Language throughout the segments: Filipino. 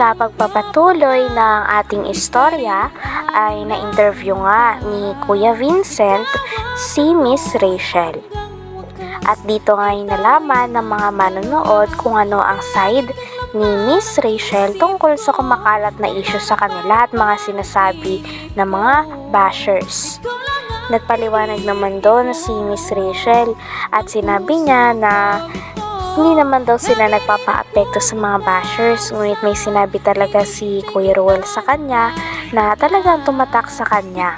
Sa pagpapatuloy ng ating istorya ay na-interview nga ni Kuya Vincent si Miss Rachel. At dito nga ay nalaman ng mga manonood kung ano ang side ni Miss Rachel tungkol sa kumakalat na issue sa kanila at mga sinasabi ng mga bashers. Nagpaliwanag naman doon si Miss Rachel at sinabi niya na hindi naman daw sila nagpapa-apekto sa mga bashers, ngunit may sinabi talaga si Kuya Ruel sa kanya na talagang tumatak sa kanya.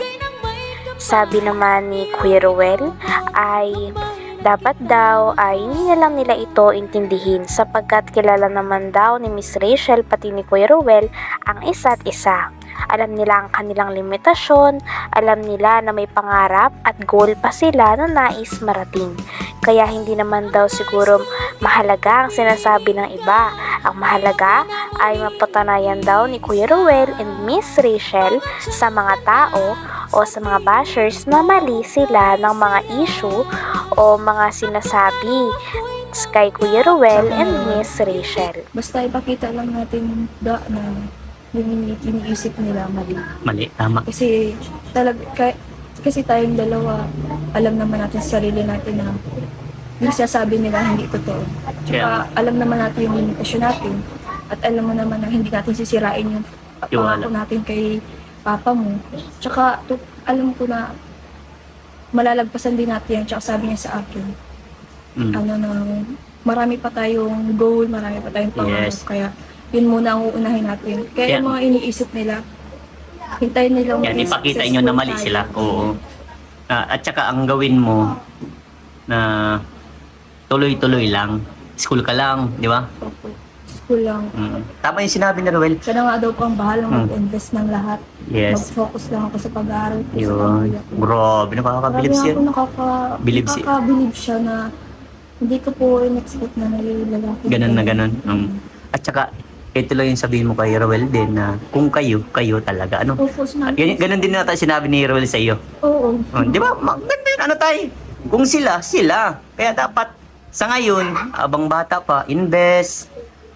Sabi naman ni Kuya Ruel ay dapat daw ay hindi na lang nila ito intindihin sapagkat kilala naman daw ni Miss Rachel pati ni Kuya Ruel ang isa't isa. Alam nila ang kanilang limitasyon, alam nila na may pangarap at goal pa sila na nais marating. Kaya hindi naman daw siguro mahalaga ang sinasabi ng iba. Ang mahalaga ay mapatanayan daw ni Kuya Ruel and Miss Rachel sa mga tao o sa mga bashers na mali sila ng mga issue o mga sinasabi kay Kuya Ruel and Miss Rachel. Basta ipakita lang natin da, na yung iniisip nila mali. Mali, tama. Kasi talag ka, kasi tayong dalawa, alam naman natin sa sarili natin na yung sasabi nila hindi totoo. Tsaka alam naman natin yung limitasyon natin at alam mo naman na hindi natin sisirain yung pangako natin kay papa mo. Tsaka to, alam ko na malalagpasan din natin yan. Tsaka sabi niya sa akin, Mm. ano na marami pa tayong goal, marami pa tayong pangarap. Yes. Kaya yun muna ang uunahin natin. Kaya yung mga iniisip nila, hintayin nila Yan, ipakita nyo na mali sila. Oo. Ah, at saka ang gawin mo na tuloy-tuloy lang. School ka lang, di ba? School lang. Mm. Tama yung sinabi ni Ruel. Siya na nga daw po ang bahala Hmm. mag-invest ng lahat. Yes. Mag-focus lang ako sa pag-aaral ko sa Yun. pamilya ko. Grabe, nakakabilib Marami siya. ako nakaka, Bilib siya. nakakabilib siya na hindi ko po in-expect na may lalaki. Ganun na ganun. Um, at saka, ito lang yung sabihin mo kay Ruel din na kung kayo, kayo talaga. Ano? Opo, sinabi. Ganun, ganun din nata sinabi ni Ruel sa iyo. Oo. Oh, di ba? Maganda yun. Ano tayo? Kung sila, sila. Kaya dapat sa ngayon, abang bata pa, invest,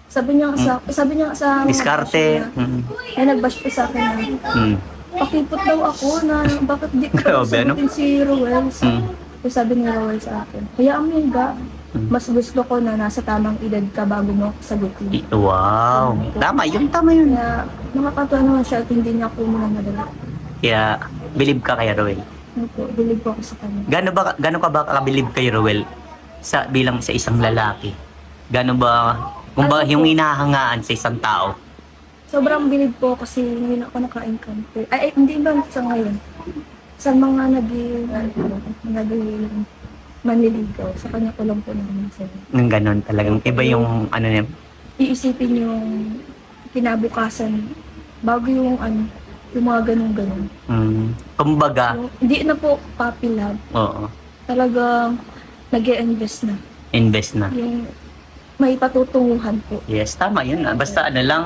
Sabi niya sa sabi niya sa mga diskarte. bash niya, Mm. May nag-bash po sa akin na Mm. pakipot daw ako na bakit di ko Grabe, ano? sagutin si Ruel. Sa, Mm. so sabi ni Ruel sa akin, hayaan mo yun ga. Mm. Mas gusto ko na nasa tamang edad ka bago mo ako sagutin. I- Wow. Tama yun, tama yun. Kaya nakakatawa naman siya at hindi niya ako muna madala. Kaya, believe ka kay Roel. Ano po, believe po ako sa kanya. Gano ba gano ka ba kabilib kay Roel sa bilang sa isang lalaki? Gano ba kung ba Ano yung po? inahangaan sa isang tao? Sobrang bilib po kasi ngayon ako naka-encounter. Ay, ay, hindi ba sa ngayon? Sa mga naging, ano naging manliligaw, sa kanya ko lang po naman sila. Ng ganon talagang iba yung ano niya. Iisipin yung kinabukasan bago yung ano, yung mga ganun-ganun. Mm, kumbaga, Yung, hindi na po puppy love. oo, Talagang nag invest na. invest na. Yung may patutunguhan po. Yes, tama yun. ah. Basta ano lang,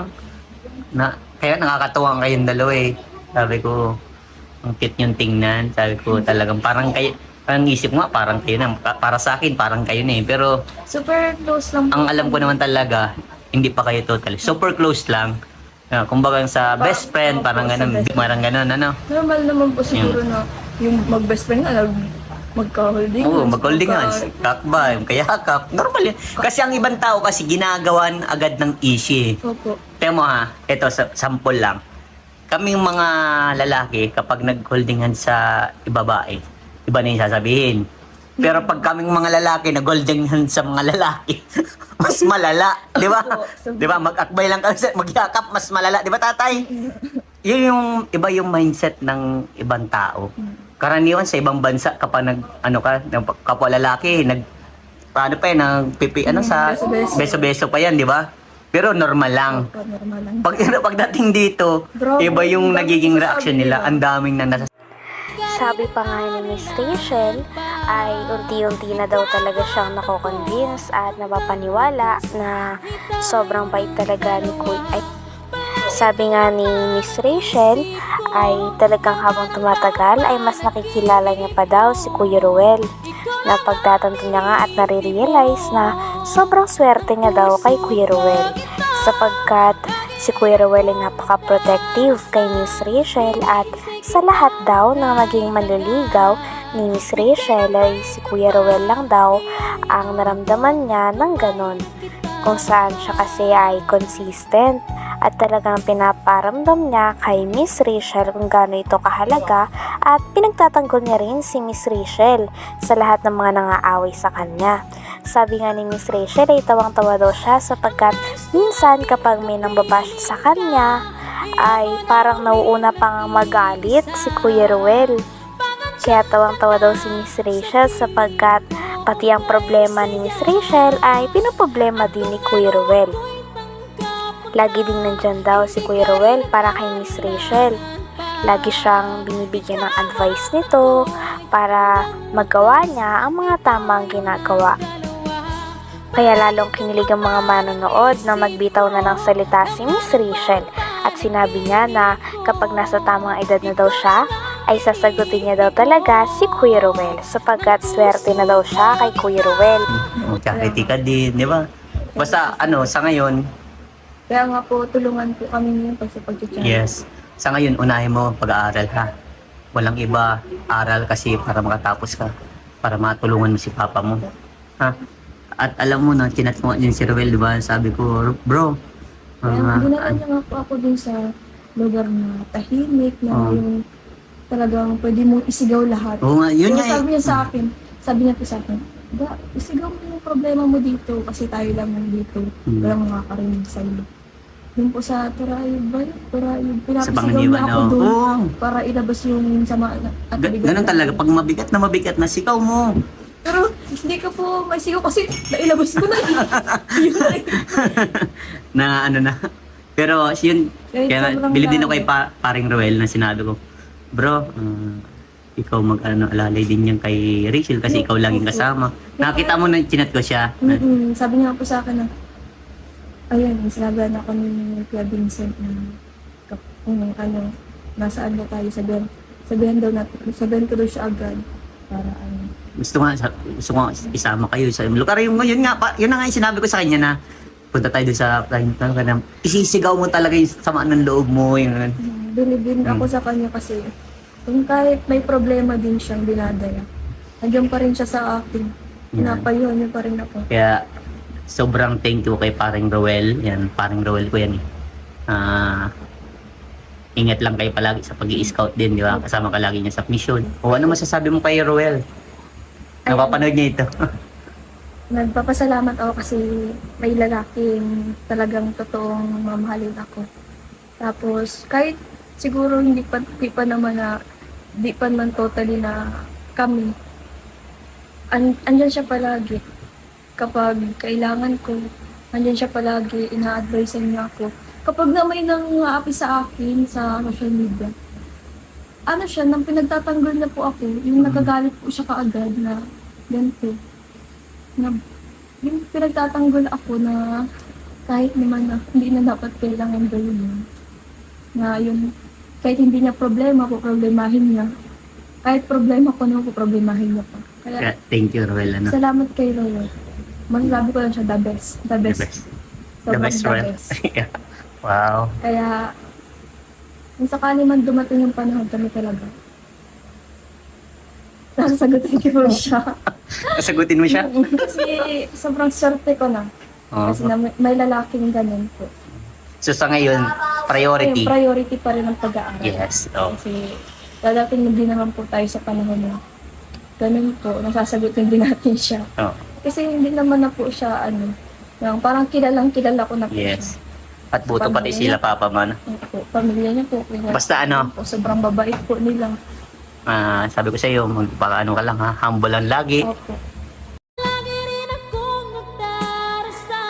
na, kaya nakakatuwa kayong dalawa eh. Sabi ko, ang cute yung tingnan. Sabi ko talagang parang kayo, ang isip mo nga, parang kayo na. Pa- Para sa akin, parang kayo na eh. Pero Super close lang po. ang alam ko naman talaga, hindi pa kayo total. Super close lang. Uh, kumbaga sa best friend, parang ganun, parang ganun, ano. Normal naman po siguro na yung mag-best friend na nag- magka-holding Oo, mag-holding hands, kakbay, kaya hakap. Normal yun. Kasi ang ibang tao kasi ginagawan agad ng issue. Opo. Tingnan mo ha, ito sa sample lang. Kaming mga lalaki, kapag nag-holding hands sa babae, iba na yung sasabihin. Pero pag kaming mga lalaki, nag-holding hands sa mga lalaki, mas malala. Di ba? Opo, Di ba? Mag-akbay lang kami, sa- magyakap, mas malala. Di ba tatay? yun yung iba yung mindset ng ibang tao. Karaniwan sa ibang bansa kapag nag ano ka, nag- kapwa lalaki, nag paano pa yan, nagpipi, ano sa beso-beso. pa yan, di ba? Pero normal lang. Opo, normal lang. Pag pagdating dito, Grabe, iba yung nagiging reaction nila. Ang daming na nasa Sabi pa nga ni Miss Rachel ay unti-unti na daw talaga siyang nako-convince at napapaniwala na sobrang bait talaga ni Kuya ay sabi nga ni Miss Rachel ay talagang habang tumatagal ay mas nakikilala niya pa daw si Kuya Ruel. Na pagtatanto niya nga at nare-realize na sobrang swerte niya daw kay Kuya Ruel. Sapagkat si Kuya Ruel ay napaka-protective kay Miss Rachel at sa lahat daw ng naging manliligaw ni Miss Rachel ay si Kuya Ruel lang daw ang naramdaman niya ng ganon. Kung saan siya kasi ay consistent at talagang pinaparamdam niya kay Miss Rachel kung gaano ito kahalaga at pinagtatanggol niya rin si Miss Rachel sa lahat ng mga nangaaway sa kanya. Sabi nga ni Miss Rachel ay tawang-tawa daw siya sapagkat minsan kapag may nambabash sa kanya ay parang nauuna pang magalit si Kuya Ruel. Kaya tawang-tawa daw si Miss Rachel sapagkat pati ang problema ni Miss Rachel ay pinoproblema din ni Kuya Ruel. Lagi ding nandyan daw si Kuya Ruel para kay Miss Rachel. Lagi siyang binibigyan ng advice nito para magawa niya ang mga tamang ginagawa. Kaya lalong kinilig ang mga manonood na magbitaw na ng salita si Miss Rachel at sinabi niya na kapag nasa tamang edad na daw siya, ay sasagutin niya daw talaga si Kuya Ruel sapagkat swerte na daw siya kay Kuya Ruel. charity ka din, di ba? Basta ano, sa ngayon, Kaya nga po, tulungan po kami ngayon pag sa pag-channel. yes, sa ngayon unahin mo pag-aaral ha. Walang iba, aral kasi para makatapos ka, para matulungan mo si papa mo. Ha? At alam mo na, chinat mo din si Ruel, di ba? Sabi ko, bro, Kaya ah, dinaan niya nga po ako dun sa lugar na tahimik, na Oo. yung talagang pwede mong isigaw lahat. oo nga, yun Kaya nga eh. sabi niya sa akin, sabi niya po sa akin, Ga, isigaw mo yung problema mo dito kasi tayo lang yung dito. Hmm. Walang makakarinig sa iyo. Yun po sa Turayog ba yun? Turayog. Sa Pinapasigaw panginiwan, niya ako oo. doon Oo. para ilabas yung sama at Ga- bigat ganun na- talaga, pag mabigat na mabigat na, sikaw mo. Pero hindi ko po may sigaw kasi nailabas ko na. eh. Yun na na ano na. Pero yun, Kahit kaya sobrang bilib din ako dami. kay pa, paring Roel na sinabi ko, bro, ah, ikaw mag ano, alalay din yan kay Rachel kasi ikaw laging kasama. Nakita mo na chinat ko siya. na- Mm-mm. Sabi niya po sa akin na, ayun, sinabihan ako ni Kuya Vincent na kap- kung ano, nasaan na tayo, sabihan, sabihan daw natin, sabihan ko daw siya agad para ano. Gusto nga, gusto nga isama kayo sa lugar. Yung, yun nga, pa, yun na nga yung sinabi ko sa kanya na punta tayo doon sa ano ka na, isisigaw mo talaga yung samaan ng loob mo. Yung, Mm, Bilibin Mm. ako sa kanya kasi kung kahit may problema din siyang dinadala, nandiyan pa rin siya sa akin. Yan. Pinapayuhan niya pa rin ako. Kaya sobrang thank you kay paring Roel. Yan, paring Roel ko yan eh. Ah, ingat lang kayo palagi sa pag scout din, di ba? Kasama ka lagi niya sa mission. O ano masasabi mo kay Roel? Napapanood niya ito. Nagpapasalamat ako kasi may lalaking talagang totoong mamahalin ako. Tapos, kahit siguro hindi pa, di pa naman na, di pa man totally na kami, an, andyan siya palagi. Kapag kailangan ko, andyan siya palagi, ina-advise niya ako. Kapag na may nang aapi sa akin sa social media, ano siya, nang pinagtatanggol na po ako, yung nagagalit po siya kaagad na ganito na yung pinagtatanggol ako na kahit naman na hindi na dapat kailangan gawin yun. Na yun, kahit hindi niya problema, po problemahin niya. Kahit problema ko po problemahin niya pa. Kaya, thank you Roel. Ano? salamat kay Roy. Masasabi ko lang siya, the best. The The best. best. The Sobrang best Roel. wow. Kaya, kung sakali man dumating yung panahon, kami talaga. Sasagutin ko siya. Sagutin mo siya? Kasi sobrang swerte ko na. Oo. Kasi na may, may lalaking ganun po. So sa ngayon, priority. Ayun, priority pa rin ang pag-aaral. Yes. Oh. Kasi dadating din naman po tayo sa panahon na ganun po, nasasagutin din natin siya. Oh. Kasi hindi naman na po siya, ano, yung parang kilalang kilala ko na po Yes. siya. At buto pati sila papa man. Opo, pamilya niya po. Kaya, Basta ano, po, sobrang babait po nila. ah, sabi ko sa iyo, magpaka ano ka lang ha, humble lang lagi. Opo.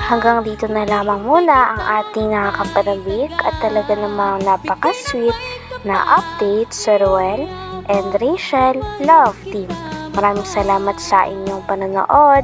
Hanggang dito na lamang muna ang ating nakakapanabik at talaga namang napaka-sweet na update sa Ruel and Rachel Love Team. Maraming salamat sa inyong panonood.